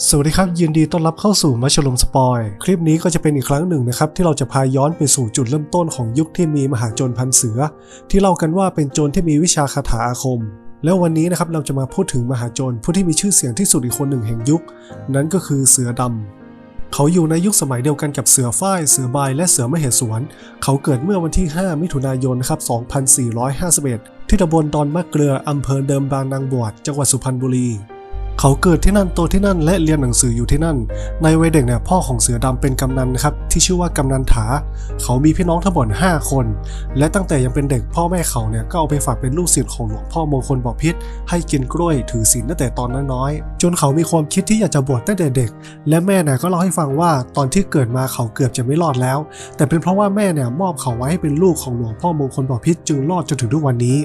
สวัสดีครับ ยินดีต้อนรับเข้าสู่มัชลมสปอย คลิปนี้ก็จะเป็นอีกครั้งหนึ่งนะครับ ที่เราจะพาย้อนไปสู่จุดเริ่มต้นของยุคที่มีมหาโจรพันเสือ ที่เล่ากันว่าเป็นโจรที่มีวิชาคาถาอาคม แล้ววันนี้นะครับเราจะมาพูดถึงมหาโจรผู้ที่มีชื่อเสียงที่สุดอีกคนหนึ่งแห่งยุค นั่นก็คือเสือดำเขาอยู่ในยุคสมัยเดียวกันกับเสือฝ้าย เสือบายและเสือมเหสวน เขาเกิดเมื่อวันที่ 5 มิถุนายนครับ2451 ที่ตำบลดอนมะเกลืออำเภอเดิมบางนางบวชจังหวัดสุพรรณบุรี เขาเกิดที่นั่นโตที่นั่นและเรียนหนังสืออยู่ที่นั่น ในวัยเด็กเนี่ยพ่อของเสือดำเป็นกำนันนะครับที่ชื่อว่ากำนันถา เขามีพี่น้องทั้งหมด5คน และตั้งแต่ยังเป็นเด็กพ่อแม่เขาเนี่ยก็เอาไปฝากเป็นลูกศิษย์ของหลวงพ่อมงคลบอกพิษให้กินกล้วยถือศีลตั้งแต่ตอนน้อยๆจนเขามีความคิดที่อยากจะบวชตั้งแต่เด็ก และแม่เนี่ยก็เล่าให้ฟังว่าตอนที่เกิดมาเขาเกือบจะไม่รอดแล้ว แต่เป็นเพราะว่าแม่เนี่ยมอบเขาไว้ให้เป็นลูกของหลวงพ่อมงคลบอกพิษจึงรอดจนถึงทุกวันนี้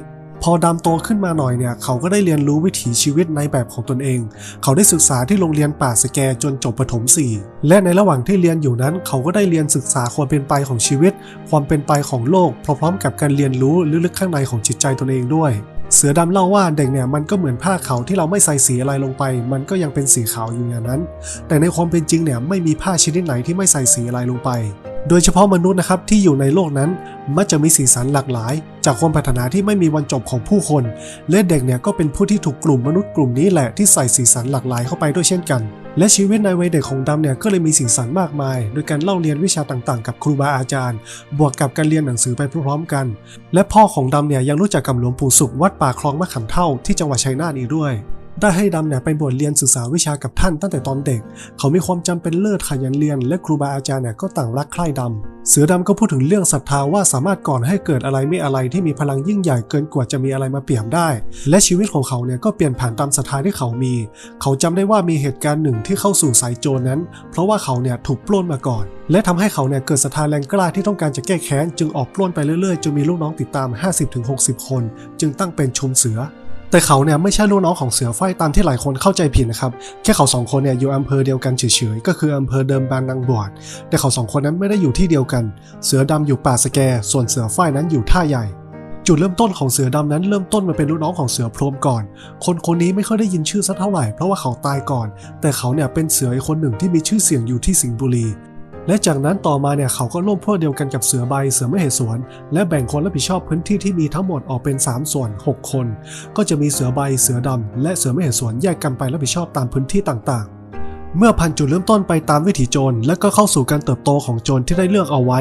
พอดำโตขึ้นมาหน่อยเนี่ย เขาก็ได้เรียนรู้วิถีชีวิตในแบบของตนเอง เขาได้ศึกษาที่โรงเรียนป่าสแกจนจบประถม 4 และในระหว่างที่เรียนอยู่นั้น เขาก็ได้เรียนศึกษาความเป็นไปของชีวิต ความเป็นไปของโลก พร้อมๆกับการเรียนรู้ลึกๆข้างในของจิตใจตนเองด้วยเสือดำเล่าว่าเด็กเนี่ยมันก็เหมือนผ้าขาวที่เราไม่ใส่สีอะไรลงไป มันก็ยังเป็นสีขาวอยู่อย่างนั้น แต่ในความเป็นจริงเนี่ยไม่มีผ้าชนิดไหนที่ไม่ใส่สีอะไรลงไป โดยเฉพาะมนุษย์นะครับที่อยู่ในโลกนั้นมักจะมีสีสันหลากหลาย จากความปรารถนาที่ไม่มีวันจบของผู้คน และเด็กเนี่ยก็เป็นผู้ที่ถูกกลุ่มมนุษย์กลุ่มนี้แหละที่ใส่สีสันหลากหลายเข้าไปด้วยเช่นกัน และชีวิตในวัยเด็กของดำเนี่ยก็เลยมีสีสันมากมาย โดยการเล่าเรียนวิชาต่างๆ กับครูบาอาจารย์ บวกกับการเรียนหนังสือไปพร้อมๆกัน และพ่อของดำเนี่ยยังรู้จักกับหลวงปู่สุขวัดป่าคลองมะขามเท่าที่จังหวัดชัยนาทอีกด้วย ได้ให้ดำเนี่ยไปบวชเรียนศึกษาวิชากับท่านตั้งแต่ตอนเด็ก เขามีความจำเป็นเลิศขยันเรียน และครูบาอาจารย์เนี่ยก็ต่างรักใคร่ดำ เสือดำก็พูดถึงเรื่องศรัทธาว่าสามารถก่อนให้เกิดอะไรไม่อะไรที่มีพลังยิ่งใหญ่เกินกว่าจะมีอะไรมาเปรียบได้ และชีวิตของเขาเนี่ยก็เปลี่ยนผ่านตามศรัทธาที่เขามี เขาจำได้ว่ามีเหตุการณ์หนึ่งที่เข้าสู่สายโจรนั้น เพราะว่าเขาเนี่ยถูกปล้นมาก่อน และทำให้เขาเนี่ยเกิดศรัทธาแรงกล้าที่ต้องการจะแก้แค้นจึงออกปล้นไปเรื่อยๆจนมีลูกน้องติดตาม 50-60 คน จึงตั้งเป็นชมเสือ แต่เขาเนี่ยไม่ใช่ลูกน้องของเสือไฟตามที่หลายคนเข้าใจผิดนะครับ แค่เขาสองคนเนี่ยอยู่อำเภอเดียวกันเฉยๆ ก็คืออำเภอเดิมบางนางบวชแต่เขาสองคนนั้นไม่ได้อยู่ที่เดียวกัน เสือดำอยู่ป่าสแก ส่วนเสือไฟนั้นอยู่ท่าใหญ่ จุดเริ่มต้นของเสือดำนั้นเริ่มต้นมาเป็นลูกน้องของเสือพรมก่อน คนคนนี้ไม่ค่อยได้ยินชื่อสักเท่าไหร่เพราะว่าเขาตายก่อน แต่เขาเนี่ยเป็นเสืออีกคนหนึ่งที่มีชื่อเสียงอยู่ที่สิงห์บุรี และจากนั้นต่อมาเนี่ยเขาก็ร่วมพวกเดียวกันกับเสือใบเสือมเหสวน และแบ่งคนรับผิดชอบพื้นที่ที่มีทั้งหมดออกเป็น 3 ส่วน 6 คน ก็จะมีเสือใบเสือดำและเสือมเหสวนแยกกันไปรับผิดชอบตามพื้นที่ต่างๆเมื่อพันจุดเริ่มต้นไปตามวิถีโจรและก็เข้าสู่การเติบโตของโจรที่ได้เลือกเอาไว้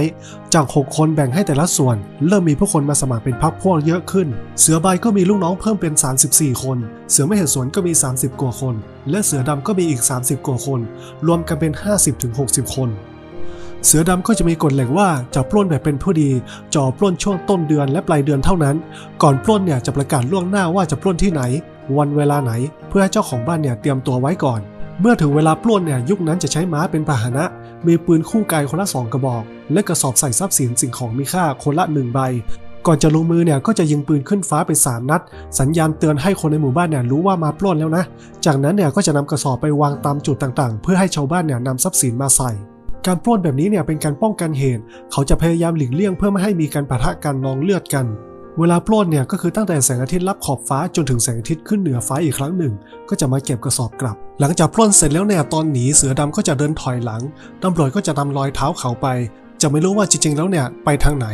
จาก 6 คนแบ่งให้แต่ละส่วน เริ่มมีผู้คนมาสมัครเป็นพรรคพวกเยอะขึ้น เสือใบก็มีลูกน้องเพิ่มเป็น 34 คน เสือไม่เห็นสวนก็มี 30 กว่าคน และเสือดำก็มีอีก 30 กว่าคน รวมกันเป็น 50-60 คน เสือดำก็จะมีกฎเหล็กว่าจะปล้นแบบเป็นผู้ดีจ่อปล้นช่วงต้นเดือนและปลายเดือนเท่านั้น ก่อนปล้นเนี่ยจะประกาศล่วงหน้าว่าจะปล้นที่ไหน วันเวลาไหน เพื่อให้เจ้าของบ้านเนี่ยเตรียมตัวไว้ก่อน เมื่อถึงเวลาปล้นเนี่ยยุคนั้นจะใช้ม้าเป็นพาหนะ มีปืนคู่กายคนละสองกระบอก และกระสอบใส่ทรัพย์สินสิ่งของมีค่าคนละหนึ่งใบก่อนจะลงมือเนี่ยก็จะยิงปืนขึ้นฟ้าไปสามนัด สัญญาณเตือนให้คนในหมู่บ้านเนี่ยรู้ว่ามาปล้นแล้วนะ จากนั้นเนี่ยก็จะนำกระสอบไปวางตามจุดต่างๆ เพื่อให้ชาวบ้านเนี่ยนำทรัพย์สินมาใส่ การปล้นแบบนี้เนี่ยเป็นการป้องกันเหตุ เขาจะพยายามหลีกเลี่ยงเพื่อไม่ให้มีการปะทะกันนองเลือดกัน เวลาปล้นเนี่ยก็คือตั้งแต่แสงอาทิตย์ลับขอบฟ้าจนถึงแสงอาทิตย์ขึ้นเหนือฟ้าอีกครั้งหนึ่ง ก็จะมาเก็บกระสอบกลับ หลังจากปล้นเสร็จแล้วเนี่ยตอนหนีเสือดำก็จะเดินถอยหลังตำรวจก็จะนำรอยเท้าเขาไป จะไม่รู้ว่าจริงๆแล้วเนี่ยไปทางไหน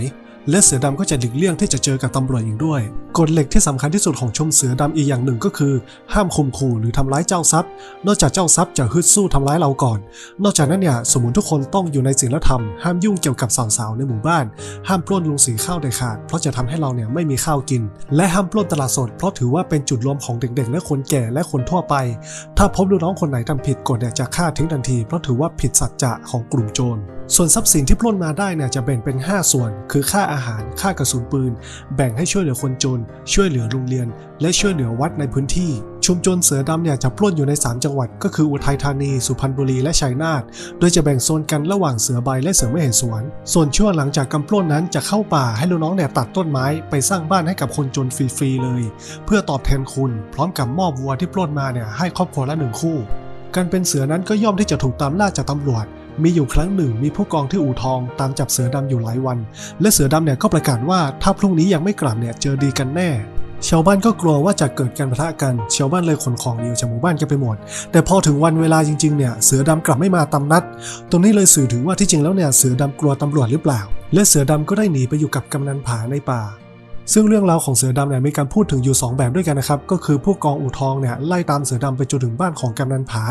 และเสือดำก็จะหลีกเลี่ยงที่จะเจอกับตำรวจอีกด้วย กฎเหล็กที่สำคัญที่สุดของชมเสือดำอีกอย่างหนึ่งก็คือ ห้ามข่มขู่หรือทำร้ายเจ้าทรัพย์ นอกจากเจ้าทรัพย์จะฮึดสู้ทำร้ายเราก่อน นอกจากนั้นเนี่ยสมุนทุกคนต้องอยู่ในศีลธรรม ห้ามยุ่งเกี่ยวกับสาวๆในหมู่บ้าน ห้ามปล้นลุงสีข้าวเด็ดขาด เพราะจะทำให้เราเนี่ยไม่มีข้าวกิน และห้ามปล้นตลาดสด เพราะถือว่าเป็นจุดรวมของเด็กๆและคนแก่และคนทั่วไป ถ้าพบลูกน้องคนไหนทำผิดกฎเนี่ยจะฆ่าทิ้งทันที เพราะถือว่าผิดสัจจะของกลุ่มโจร ส่วนทรัพย์สินที่ปล้นมาได้เนี่ยจะแบ่งเป็น 5 ส่วน คือค่าอาหาร ค่ากระสุนปืน แบ่งให้ช่วยเหลือคนจน ช่วยเหลือโรงเรียน และช่วยเหลือวัดในพื้นที่ ชุมชนเสือดำเนี่ยจะปล้นอยู่ใน 3 จังหวัด ก็คืออุทัยธานี สุพรรณบุรี และชัยนาท โดยจะแบ่งโซนกันระหว่างเสือใบและเสือไม่เห็นสวน ส่วนช่วงหลังจากกำปล้นนั้นจะเข้าป่าให้ลูกน้องเนี่ยตัดต้นไม้ไปสร้างบ้านให้กับคนจนฟรีๆเลย เพื่อตอบแทนคุณ พร้อมกับมอบวัวที่ปล้นมาเนี่ยให้ครอบครัวละหนึ่งคู่การเป็นเสือนั้นก็ย่อมที่จะถูกตามล่าจากตำรวจ มีอยู่ครั้งหนึ่งมีผู้กองที่อู่ทองตามจับเสือดำอยู่หลายวัน และเสือดำเนี่ยก็ประกาศว่าถ้าพรุ่งนี้ยังไม่กลับเนี่ยเจอดีกันแน่ ชาวบ้านก็กลัวว่าจะเกิดการปะทะกัน ชาวบ้านเลยขนของหนีออกจากหมู่บ้านกันไปหมด แต่พอถึงวันเวลาจริงๆเนี่ยเสือดำกลับไม่มาตามนัด ตรงนี้เลยสื่อถึงว่าที่จริงแล้วเนี่ยเสือดำกลัวตำรวจหรือเปล่า และเสือดำก็ได้หนีไปอยู่กับกำนันผาในป่า ซึ่งเรื่องราวของเสือดำเนี่ยมีการพูดถึงอยู่ 2 แบบด้วยกันนะครับ ก็คือผู้กองอู่ทองเนี่ยไล่ตามเสือดำไปจนถึงบ้านของกำนันผา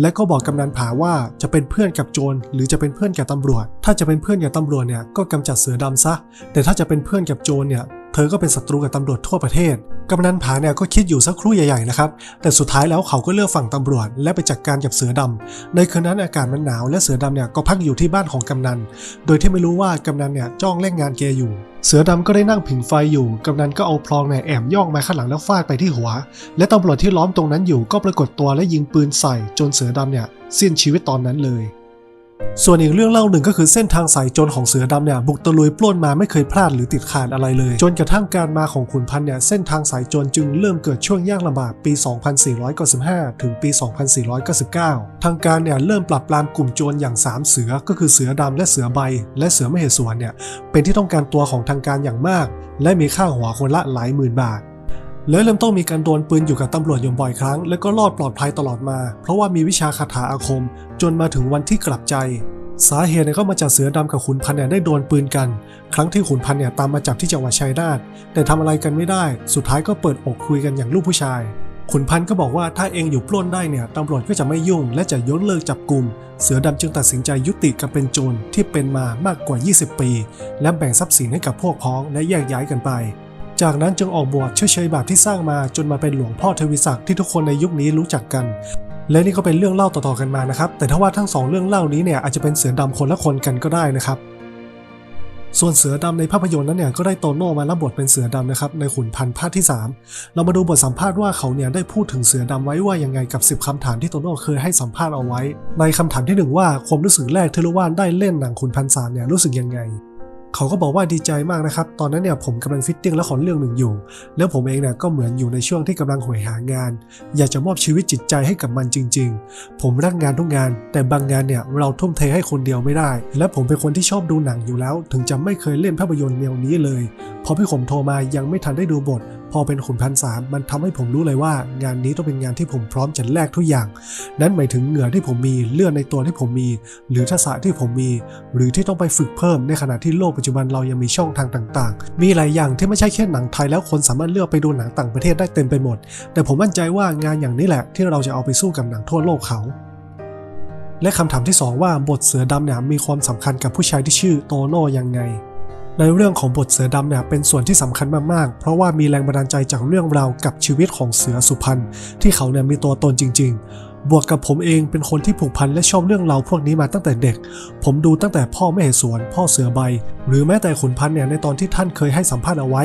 และก็บอกกำนันผาว่าจะเป็นเพื่อนกับโจรหรือจะเป็นเพื่อนกับตำรวจ ถ้าจะเป็นเพื่อนกับตำรวจเนี่ยก็กำจัดเสือดำซะ แต่ถ้าจะเป็นเพื่อนกับโจรเนี่ย เธอก็เป็นศัตรูกับตำรวจทั่วประเทศกำนันผาเนี่ยก็คิดอยู่สักครู่ใหญ่ๆนะครับ แต่สุดท้ายแล้วเขาก็เลือกฝั่งตำรวจ และไปจัดการกับเสือดำในคืนนั้นอากาศมันหนาวและเสือดำเนี่ยก็พักอยู่ที่บ้านของกำนัน โดยที่ไม่รู้ว่ากำนันเนี่ยจ้องเล่นงานแกอยู่ เสือดำก็ได้นั่งผิงไฟอยู่ กำนันก็เอาพลองเนี่ยแอบย่องมาข้างหลังแล้วฟาดไปที่หัว และตำรวจที่ล้อมตรงนั้นอยู่ก็ปรากฏตัวและยิงปืนใส่ จนเสือดำเนี่ยสิ้นชีวิตตอนนั้นเลย ส่วนอีกเรื่องเล่าหนึ่งก็คือเส้นทางสายโจรของเสือดำเนี่ยบุกตะลุยปล้นมาไม่เคยพลาดหรือติดขาดอะไรเลย จนกระทั่งการมาของขุนพันธ์เนี่ยเส้นทางสายโจรจึงเริ่มเกิดช่วงยากลำบากปี 2495 ถึงปี 2499 ทางการเนี่ยเริ่มปรับปรามกลุ่มโจรอย่าง 3 เสือก็คือเสือดำและเสือใบ และเสือมเหสวนเนี่ยเป็นที่ต้องการตัวของทางการอย่างมาก และมีค่าหัวคนละหลายหมื่นบาท และเริ่มต้องมีการดวลปืนอยู่กับตำรวจอยู่บ่อยครั้ง และก็รอดปลอดภัยตลอดมา เพราะว่ามีวิชาคาถาอาคม จนมาถึงวันที่กลับใจ สาเหตุเนี่ยก็มาจากเสือดำกับขุนพันเนี่ยได้ดวลปืนกัน ครั้งที่ขุนพันเนี่ยตามมาจับที่จังหวัดชัยนาทแต่ทำอะไรกันไม่ได้ สุดท้ายก็เปิดอกคุยกันอย่างลูกผู้ชาย ขุนพันก็บอกว่าถ้าเองอยู่ปล้นได้เนี่ยตำรวจก็จะไม่ยุ่ง และจะยกเลิกจับกลุ่ม เสือดำจึงตัดสินใจยุติการเป็นโจรที่เป็นมามากกว่า 20 ปี และแบ่งทรัพย์สินให้กับพวกพ้องและแยกย้ายกันไป จากนั้นจึงออกบวชเชื่อเชยบาปที่สร้างมาจนมาเป็นหลวงพ่อเทวิศักดิ์ที่ทุกคนในยุคนี้รู้จักกัน และนี่ก็เป็นเรื่องเล่าต่อๆกันมานะครับ แต่ถ้าว่าทั้งสองเรื่องเล่านี้เนี่ยอาจจะเป็นเสือดำคนละคนกันก็ได้นะครับส่วนเสือดำในภาพยนตร์นั้นเนี่ยก็ได้โตโน่มารับบทเป็นเสือดำนะครับในขุนพันธ์ภาคที่ 3 เรามาดูบทสัมภาษณ์ว่าเขาเนี่ยได้พูดถึงเสือดำไว้ว่ายังไงกับ 10คำถามที่โตโน่เคยให้สัมภาษณ์เอาไว้ ในคำถามที่หนึ่งว่าความรู้สึกแรกที่รู้ว่าได้เล่นหนังขุนพันธ์สามเนี่ยรู้สึกยังไง เขาก็บอกว่าดีใจมากนะครับ ตอนนั้นเนี่ยผมกำลังฟิตติ้งละครเรื่องหนึ่งอยู่ แล้วผมเองเนี่ยก็เหมือนอยู่ในช่วงที่กำลังหวยหางาน อยากจะมอบชีวิตจิตใจให้กับมันจริง ๆ ผมรักงานทุกงาน แต่บางงานเนี่ยเราทุ่มเทให้คนเดียวไม่ได้ และผมเป็นคนที่ชอบดูหนังอยู่แล้ว ถึงจะไม่เคยเล่นภาพยนตร์แนวนี้เลย พอพี่ผมโทรมายังไม่ทันได้ดูบท พอเป็นขุนพันสามมันทำให้ผมรู้เลยว่า งานนี้ต้องเป็นงานที่ผมพร้อมจะแลกทุกอย่าง นั่นหมายถึงเหงื่อที่ผมมีเลือดในตัวที่ผมมี หรือทักษะที่ผมมี หรือที่ต้องไปฝึกเพิ่มในขณะที่โลกปัจจุบันเรายังมีช่องทางต่าง ๆ มีหลายอย่างที่ไม่ใช่แค่หนังไทยแล้วคนสามารถเลือกไปดูหนังต่างประเทศได้เต็มไปหมด แต่ผมมั่นใจว่างานอย่างนี้แหละ ที่เราจะเอาไปสู้กับหนังทั่วโลกเขาและคำถามที่ 2 ว่าบทเสือดำเนี่ยมีความสำคัญกับผู้ชายที่ชื่อโตโน่ยังไง ในเรื่องของบทเสือดำเนี่ยเป็นส่วนที่สำคัญมากๆ เพราะว่ามีแรงบันดาลใจจากเรื่องราวกับชีวิตของเสือสุพรรณที่เขาเนี่ยมีตัวตนจริง ๆ บวกกับผมเองเป็นคนที่ผูกพันและชอบเรื่องราวพวกนี้มาตั้งแต่เด็ก ผมดูตั้งแต่พ่อแม่สวน พ่อเสือใบ หรือแม้แต่ขุนพันธ์เนี่ยในตอนที่ท่านเคยให้สัมภาษณ์เอาไว้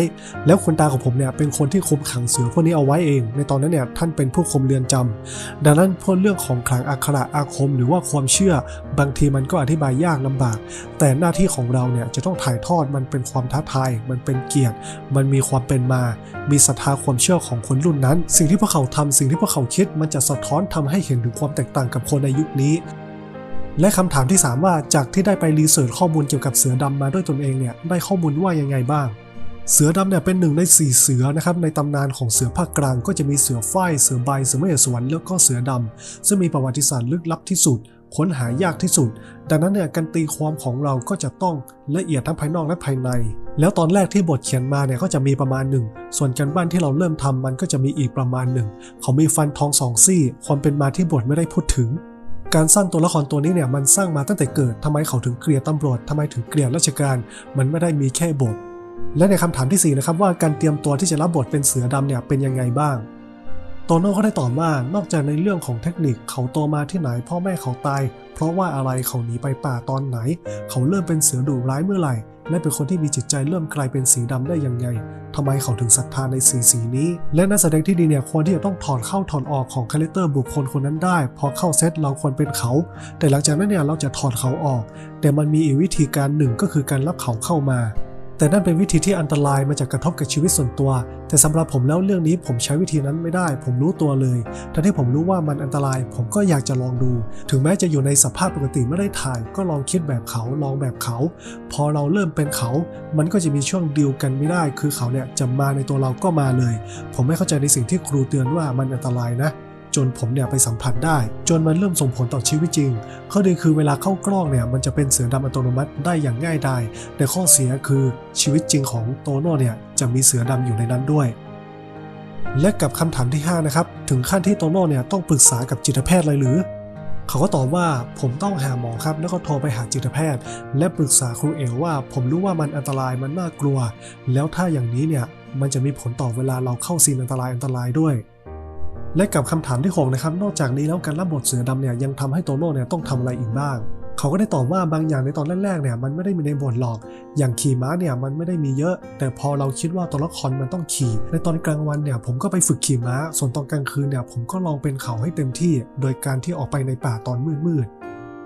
แล้วคุณตาของผมเนี่ยเป็นคนที่คุมขังเสือพวกนี้เอาไว้เอง ในตอนนั้นเนี่ยท่านเป็นผู้คุมเรือนจำดังนั้นพวกเรื่องของขลังอักขระอาคม หรือว่าความเชื่อบางทีมันก็อธิบายยากลำบาก แต่หน้าที่ของเราเนี่ยจะต้องถ่ายทอดมันเป็นความท้าทาย มันเป็นเกียรติ มันมีความเป็นมา มีศรัทธาความเชื่อของคนรุ่นนั้น สิ่งที่พวกเขาทำสิ่งที่พวกเขาคิดมันจะสะท้อนทำให้เห็นถึงความแตกต่างกับคนในยุคนี้ และคำถามที่ 3 ว่าจากที่ได้ไปรีเสิร์ชข้อมูลเกี่ยวกับเสือดำมาด้วยตนเองเนี่ยได้ข้อมูลว่ายังไงบ้าง เสือดำเนี่ยเป็นหนึ่งในสี่เสือนะครับในตำนานของเสือภาคกลางก็จะมีเสือฝ้ายเสือใบเสือมเหสวนแล้วก็เสือดำซึ่งมีประวัติศาสตร์ลึกลับที่สุดค้นหายากที่สุด ดังนั้นเนี่ยการตีความของเราก็จะต้องละเอียดทั้งภายนอกและภายใน แล้วตอนแรกที่บทเขียนมาเนี่ยก็จะมีประมาณหนึ่ง ส่วนการบ้านที่เราเริ่มทำมันก็จะมีอีกประมาณหนึ่ง เขามีฟันทองสองซี่ ความเป็นมาที่บทไม่ได้พูดถึง การสร้างตัวละครตัวนี้เนี่ยมันสร้างมาตั้งแต่เกิดทำไมเขาถึงเกลียดตำรวจทำไมถึงเกลียดราชการ มันไม่ได้มีแค่บท และในคำถามที่สี่นะครับว่าการเตรียมตัวที่จะรับบทเป็นเสือดำเนี่ยเป็นยังไงบ้าง โตโน่ก็ได้ตอบว่านอกจากในเรื่องของเทคนิคเขาโตมาที่ไหนพ่อแม่เขาตาย เพราะว่าอะไรเขาหนีไปป่าตอนไหน เขาเริ่มเป็นเสือดุร้ายเมื่อไหร่ และเป็นคนที่มีจิตใจเริ่มกลายเป็นสีดำได้ยังไงทำไมเขาถึงศรัทธาในสีสีนี้ และนักแสดงที่ดีเนี่ยควรที่จะต้องถอนเข้าถอนออกของคาแรคเตอร์บุคคลคนนั้นได้ พอเข้าเซตเราควรเป็นเขา แต่หลังจากนั้นเนี่ยเราจะถอดเขาออก แต่มันมีอีกวิธีการหนึ่งก็คือการรับเขาเข้ามา แต่นั่นเป็นวิธีที่อันตรายมาจากกระทบกับชีวิตส่วนตัว แต่สำหรับผมแล้วเรื่องนี้ผมใช้วิธีนั้นไม่ได้ ผมรู้ตัวเลยทั้งที่ผมรู้ว่ามันอันตราย ผมก็อยากจะลองดู ถึงแม้จะอยู่ในสภาพปกติไม่ได้ถ่าย ก็ลองคิดแบบเขาลองแบบเขา พอเราเริ่มเป็นเขา มันก็จะมีช่วงดีลกันไม่ได้ คือเขาเนี่ยจะมาในตัวเราก็มาเลย ผมไม่เข้าใจในสิ่งที่ครูเตือนว่ามันอันตรายนะ จนผมเนี่ยไปสัมผัสได้ จนมันเริ่มส่งผลต่อชีวิตจริง ข้อดีคือเวลาเข้ากล้องเนี่ยมันจะเป็นเสือดำอัตโนมัติได้อย่างง่ายดายแต่ข้อเสียคือชีวิตจริงของโตโน่เนี่ยจะมีเสือดำอยู่ในนั้นด้วย และกับคำถามที่ 5 นะครับ ถึงขั้นที่โตโน่เนี่ยต้องปรึกษากับจิตแพทย์เลยหรือเขาก็ตอบว่าผมต้องหาหมอครับ แล้วก็โทรไปหาจิตแพทย์ และปรึกษาครูเอ๋วว่า ผมรู้ว่ามันอันตรายมันน่ากลัว แล้วถ้าอย่างนี้เนี่ยมันจะมีผลต่อเวลาเราเข้าซีนอันตรายอันตรายด้วย และกับคำถามที่หกนะครับนอกจากนี้แล้วการรับบทเสือดำเนี่ยยังทำให้โตโน่เนี่ยต้องทำอะไรอีกบ้าง เขาก็ได้ตอบว่าบางอย่างในตอนแรกๆเนี่ยมันไม่ได้มีในบทหรอก อย่างขี่ม้าเนี่ยมันไม่ได้มีเยอะ แต่พอเราคิดว่าตัวละครมันต้องขี่ ในตอนกลางวันเนี่ยผมก็ไปฝึกขี่ม้า ส่วนตอนกลางคืนเนี่ยผมก็ลองเป็นเขาให้เต็มที่ โดยการที่ออกไปในป่าตอนมืด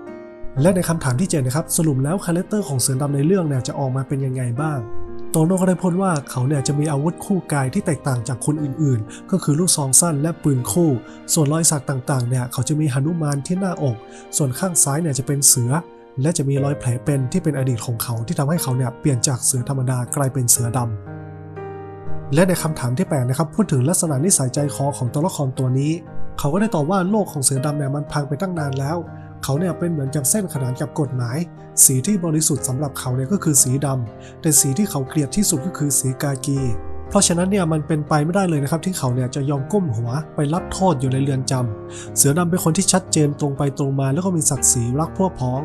ๆและในคำถามที่เจ็ดนะครับสรุปแล้วคาแรคเตอร์ของเสือดำในเรื่องเนี่ยจะออกมาเป็นยังไงบ้าง โตโน่ก็ได้พูดว่าเขาเนี่ยจะมีอาวุธคู่กายที่แตกต่างจากคนอื่นๆ ก็คือลูกซองสั้นและปืนคู่ ส่วนรอยสักต่างๆเนี่ยเขาจะมีหนุมานที่หน้าอก ส่วนข้างซ้ายเนี่ยจะเป็นเสือ และจะมีรอยแผลเป็นที่เป็นอดีตของเขาที่ทำให้เขาเนี่ยเปลี่ยนจากเสือธรรมดากลายเป็นเสือดำและในคำถามที่แปดนะครับพูดถึงลักษณะนิสัยใจคอของตัวละครตัวนี้ เขาก็ได้ตอบว่าโลกของเสือดำเนี่ยมันพังไปตั้งนานแล้ว เขาเนี่ยเป็นเหมือนกับเส้นขนานกับกฎหมาย สีที่บริสุทธิ์สำหรับเขาเนี่ยก็คือสีดำแต่สีที่เขาเกลียดที่สุดก็คือสีกากี เพราะฉะนั้นเนี่ยมันเป็นไปไม่ได้เลยนะครับที่เขาเนี่ยจะยอมก้มหัวไปรับโทษอยู่ในเรือนจำเสือดำเป็นคนที่ชัดเจนตรงไปตรงมาแล้วก็มีศักดิ์ศรีรักพวกพ้อง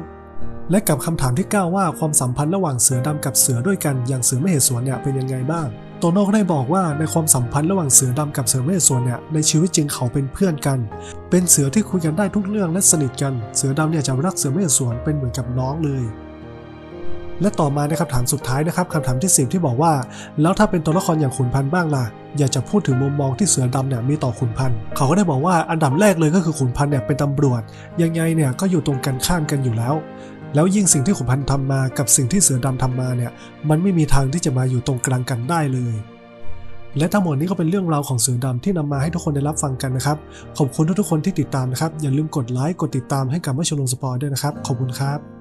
และกับคำถามที่ 9 ว่าความสัมพันธ์ระหว่างเสือดำกับเสือด้วยกันอย่างเสือไม่เหสวนเนี่ยเป็นยังไงบ้าง โตโน่ก็ได้บอกว่าในความสัมพันธ์ระหว่างเสือดำกับเสือไม่เหสวนเนี่ยในชีวิตจริงเขาเป็นเพื่อนกัน เป็นเสือที่คุยกันได้ทุกเรื่องและสนิทกัน เสือดำเนี่ยจะรักเสือไม่เหสวนเป็นเหมือนกับน้องเลยและต่อมาในคำถามสุดท้ายนะครับคำถามที่ 10 ที่บอกว่า แล้วถ้าเป็นตัวละครอย่างขุนพันธ์บ้างล่ะ อยากจะพูดถึงมุมมองที่เสือดำเนี่ยมีต่อขุนพันธ์เขาก็ได้บอกว่าอันดับแรกเลยก็คือขุนพันธ์เนี่ยเป็นตำรวจ ยังไงเนี่ยก็อยู่ตรงกันข้ามกันอยู่แล้ว แล้วยิ่งสิ่งที่ขุนพันธ์ทำมากับสิ่งที่เสือดำทำมาเนี่ยมันไม่มีทางที่จะมาอยู่ตรงกลางกันได้เลยและทั้งหมดนี้ก็เป็นเรื่องราวของเสือดำที่นำมาให้ทุกคนได้รับฟังกันนะครับ ขอบคุณทุกๆคนที่ติดตามนะครับ อย่าลืมกดไลค์ กดติดตามให้กับมัชลงสปอร์ด้วยนะครับ ขอบคุณครับ